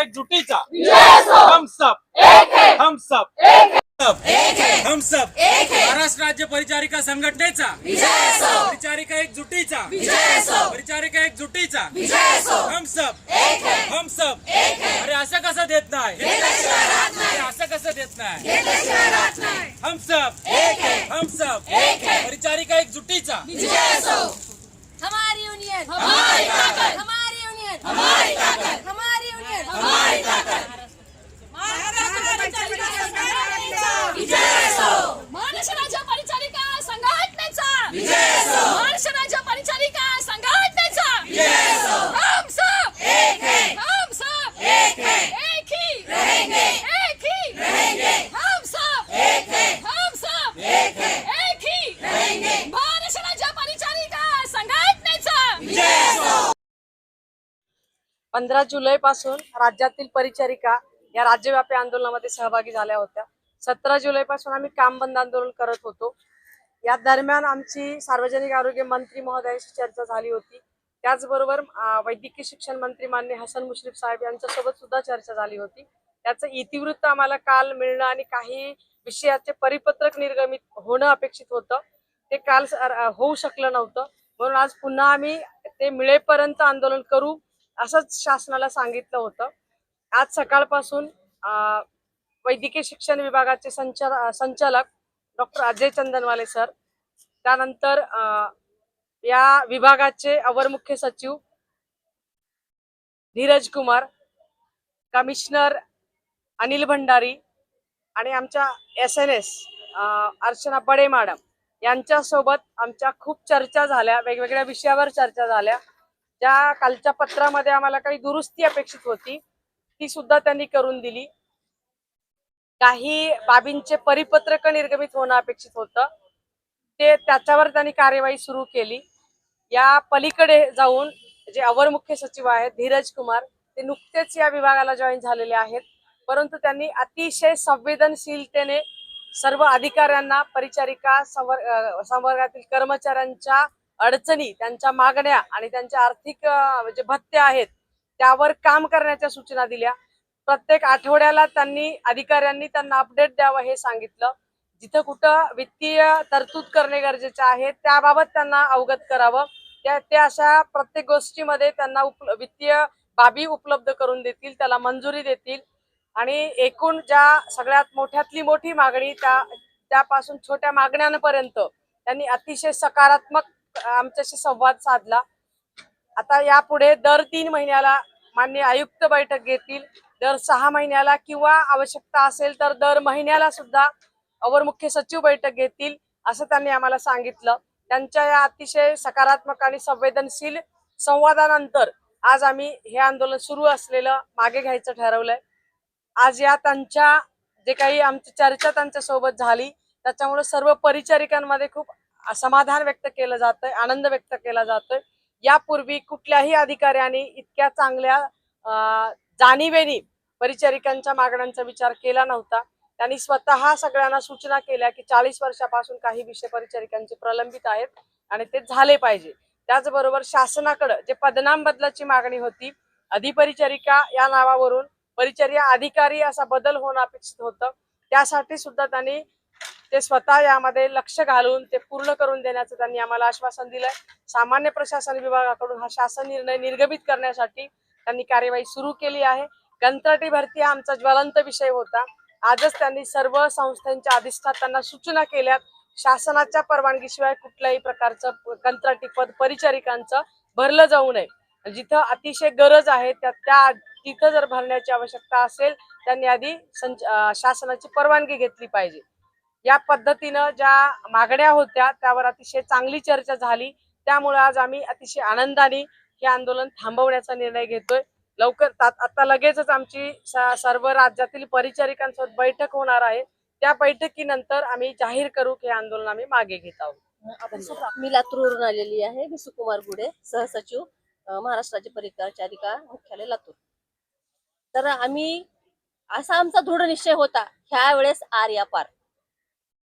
एकजुटीचा हम सब हम सब हम सब महाराष्ट्र राज्य परिचारिका संघटनेचा. परिचारिका एकजुटीचा परिचारिका एकजुटीचा हम सब हम सब अरे असं कसं देत नाही? अरे असं कसं देत नाही? हम सब हम सब परिचारिका एकजुटीचा हमारी यूनियन हमारी ताकत. हमारी यूनियन हमारी ताकत. हमारी यूनियन हमारी ताकत महाराष्ट्र राज्य परिचारिका संघटनेचा महाराष्ट्र राज्य परिचारिका संघटनेचा हम सब हम सब एक ही रहेंगे एक ही रहेंगे हम सब हम सब एक ही रहेंगे महाराष्ट्र राज्य परिचारिका संघटनेचा पंधरा जुलै पासून राज्यातील परिचारिका या राज्यव्यापी आंदोलनामध्ये सहभागी झाल्या होत्या. सतरा जुलै पासून आम्ही काम बंद आंदोलन करत होतो. या दरम्यान आमची सार्वजनिक आरोग्य मंत्री महोदयाशी चर्चा झाली होती. त्याचबरोबर वैद्यकीय शिक्षण मंत्री मान्य हसन मुश्रीफ साहेब यांच्यासोबत सुद्धा चर्चा झाली होती. त्याचं इतिवृत्त आम्हाला काल मिळणं आणि काही विषयाचे परिपत्रक निर्गमित होणं अपेक्षित होतं. ते काल होऊ शकलं नव्हतं. म्हणून आज पुन्हा आम्ही ते मिळेपर्यंत आंदोलन करू. असंच शासनाला सांगितलं होतं. आज सकाळपासून वैद्यकीय शिक्षण विभागाचे संचा संचालक डॉक्टर अजय चंदनवाले सर त्यानंतर या विभागाचे अवर मुख्य सचिव धीरज कुमार कमिशनर अनिल भंडारी आणि आमच्या S N S Archana Bade madam यांच्यासोबत आमच्या खूप चर्चा झाल्या वेगवेगळ्या विषयावर चर्चा झाल्या. ज्या कालच्या पत्रामध्ये आम्हाला काही दुरुस्ती अपेक्षित होती ती सुद्धा त्यांनी करून दिली. काही बाबींचे परिपत्रक निर्गमित होणं अपेक्षित होतं. ते त्याच्यावर त्यांनी कार्यवाही सुरू केली. या पलीकडे जाऊन जे अवर मुख्य सचिव आहेत धीरज कुमार ते नुकतेच या विभागाला जॉईन झालेले आहेत. परंतु त्यांनी अतिशय संवेदनशीलतेने सर्व अधिकाऱ्यांना परिचारिका संवर- संवर्गातील कर्मचाऱ्यांच्या अडचणी त्यांच्या मागण्या आणि त्यांच्या आर्थिक जे भत्ते आहेत त्यावर काम करण्याच्या सूचना दिल्या. प्रत्येक आठवड्याला त्यांनी अधिकाऱ्यांनी त्यांना अपडेट द्यावं हे सांगितलं. जिथं कुठं वित्तीय तरतूद करणे गरजेचे आहे त्याबाबत त्यांना अवगत करावं. त्या ते अशा प्रत्येक गोष्टीमध्ये त्यांना उप वित्तीय बाबी उपलब्ध करून देतील त्याला मंजुरी देतील. आणि एकूण ज्या सगळ्यात मोठ्यातली मोठी मागणी त्या त्यापासून छोट्या मागण्यांपर्यंत त्यांनी अतिशय सकारात्मक आमच्याशी संवाद साधला. आता यापुढे दर तीन महिन्याला मान्य आयुक्त बैठक घेतील. दर सहा महिन्याला किंवा आवश्यकता असेल तर दर महिन्याला सुद्धा अवर मुख्य सचिव बैठक घेतील असं त्यांनी आम्हाला सांगितलं. त्यांच्या या अतिशय सकारात्मक आणि संवेदनशील संवादानंतर आज आम्ही हे आंदोलन सुरू असलेलं मागे घ्यायचं ठरवलंय. आज या त्यांच्या जे काही आमची चर्चा त्यांच्यासोबत झाली त्याच्यामुळे सर्व परिचारिकांमध्ये खूप समाधान व्यक्त केलं जातंय आनंद व्यक्त केला जातोय. यापूर्वी कुठल्याही अधिकाऱ्यांनी इतक्या चांगल्या जाणीवेनी परिचारिकांच्या मागण्यांचा विचार केला नव्हता. त्यांनी स्वतः सगळ्यांना सूचना केल्या की चाळीस वर्षापासून काही विषय परिचारिकांचे प्रलंबित आहेत आणि ते झाले पाहिजे. त्याचबरोबर शासनाकडं जे पदनाम बदलाची मागणी होती अधिपरिचारिका या नावावरून परिचर्या अधिकारी असा बदल होणं अपेक्षित होतं. त्यासाठी सुद्धा त्यांनी ते स्वतः यामध्ये लक्ष घालून ते पूर्ण करून देण्याचं त्यांनी आम्हाला आश्वासन दिलंय. सामान्य प्रशासन विभागाकडून हा शासन निर्णय निर्गमित करण्यासाठी त्यांनी कार्यवाही सुरू केली आहे. कंत्राटी भरती हा आमचा ज्वलंत विषय होता. आजच त्यांनी सर्व संस्थांच्या अधिष्ठातांना सूचना केल्यात. शासनाच्या परवानगीशिवाय कुठल्याही प्रकारचं कंत्राटी पद परिचारिकांचं भरलं जाऊ नये. जिथं अतिशय गरज आहे त्या त्या तिथं जर भरण्याची आवश्यकता असेल त्यांनी आधी संच शासनाची परवानगी घेतली पाहिजे. या पद्धतीनं ज्या मागण्या होत्या त्यावर अतिशय चांगली चर्चा झाली. त्यामुळे आज आम्ही अतिशय आनंदाने हे आंदोलन थांबवण्याचा निर्णय घेतोय. लवकर आता लगेचच आमची सर्व राज्यातील परिचारिकांसोबत बैठक होणार आहे. त्या बैठकीनंतर आम्ही जाहीर करू की हे आंदोलन आम्ही मागे घेत आहोत. मी लातूरवरून आलेली आहे. मी सुकुमार गुडे सहसचिव अं, महाराष्ट्र राज्य परिचारिका मुख्यालय लातूर. तर आम्ही असा आमचा दृढ निश्चय होता ह्या वेळेस आर्या पार.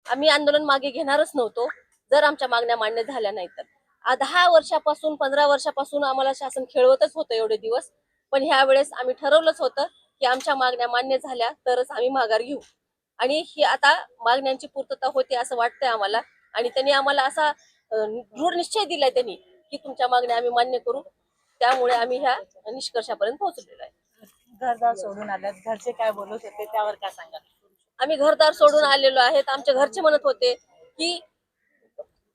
आम्ही आंदोलन मागे घेणारच नव्हतो. जर आमच्या मागण्या मान्य झाल्या नाही तर. दहा वर्षापासून पंधरा वर्षापासून आम्हाला शासन खेळवतच होतं एवढे दिवस. पण ह्या वेळेस आम्ही ठरवलंच होतं की आमच्या मागण्या मान्य झाल्या तरच आम्ही माघार घेऊ. आणि ही आता मागण्यांची पूर्तता होते असं वाटतंय आम्हाला. आणि त्यांनी आम्हाला असा दृढ निश्चय दिलाय त्यांनी की तुमच्या मागण्या आम्ही मान्य करू. त्यामुळे आम्ही ह्या निष्कर्षापर्यंत पोहोचलेलो आहे. घरदार सोडून आल्यात. घरचे काय बोलत होते त्यावर काय सांगा आम्ही घरदार सोडून आलेलो आहेत. आमच्या घरचे म्हणत होते की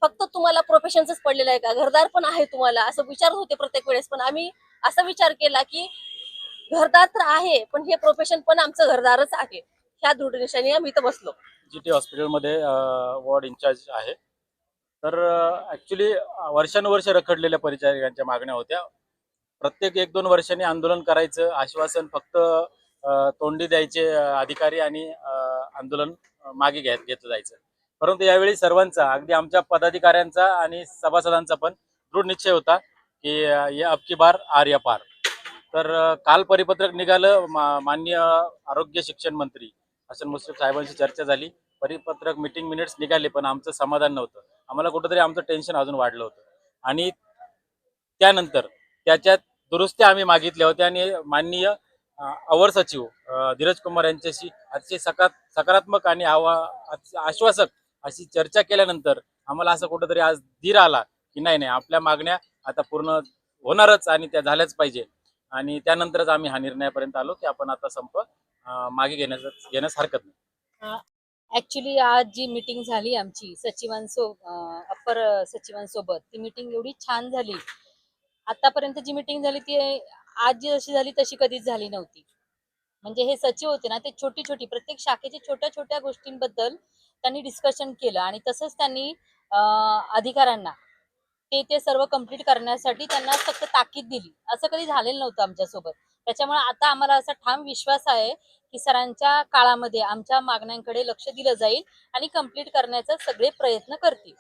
फक्त तुम्हाला प्रोफेशनच पडलेलं आहे का? घरदार पण आहे तुम्हाला असं विचारत होते प्रत्येक वेळेस. पण आम्ही असा विचार केला की घरदार तर आहे पण हे प्रोफेशन पण आमचं घरदारच आहे. ह्या दृढ निशाने आम्ही इथं बसलो. जी टी हॉस्पिटलमध्ये वॉर्ड इन्चार्ज आहे. तर ऍक्च्युली वर्षानुवर्ष रखडलेल्या परिचारिकांच्या मागण्या होत्या. प्रत्येक एक दोन वर्षांनी आंदोलन करायचं आश्वासन फक्त तोंडी द्यायचे अधिकारी आणि आंदोलन मागे घेत घेतलं जायचं. परंतु यावेळी सर्वांचा अगदी आमच्या पदाधिकाऱ्यांचा आणि सभासदांचा पण दृढ निश्चय होता की या अबकी बार आर या पार. तर काल परिपत्रक निघालं मा- माननीय आरोग्य शिक्षण मंत्री हसन मुश्रीफ साहेबांशी चर्चा झाली. परिपत्रक मिटिंग मिनिट्स निघाले पण आमचं समाधान नव्हतं. आम्हाला कुठंतरी आमचं टेन्शन अजून वाढलं होतं. आणि त्यानंतर त्याच्यात दुरुस्त्या आम्ही मागितल्या होत्या आणि माननीय अवर सचिव अं, धीरज कुमार यांच्याशी अतिशय सका सकारात्मक आणि आवा आश्वासक अशी चर्चा केल्यानंतर आम्हाला असं कुठंतरी आज धीर आला की नाही नाही आपल्या मागण्या आता पूर्ण होणारच आणि त्या झाल्याच पाहिजे. आणि त्यानंतरच आम्ही हा निर्णयापर्यंत आलो की आपण आता संप मागे घेण्याचं घेण्यास हरकत नाही. ऍक्च्युली आज जी मीटिंग झाली आमची सचिवांसो अप्पर सचिवांसोबत ती मीटिंग एवढी छान झाली आतापर्यंत जी मीटिंग झाली ती आज जी जशी झाली तशी कधीच झाली नव्हती. म्हणजे हे सचिव होते ना ते छोटी छोटी प्रत्येक शाखेच्या छोट्या छोट्या गोष्टींबद्दल त्यांनी डिस्कशन केलं आणि तसंच त्यांनी अधिकाऱ्यांना ते ते सर्व कंप्लीट करण्यासाठी त्यांना फक्त ताकीद दिली. असं कधी झालेलं नव्हतं आमच्यासोबत. त्याच्यामुळे आता आम्हाला असा ठाम विश्वास आहे की सरांच्या काळामध्ये आमच्या मागण्यांकडे लक्ष दिलं जाईल आणि कंप्लीट करण्याचा सगळे प्रयत्न करतील.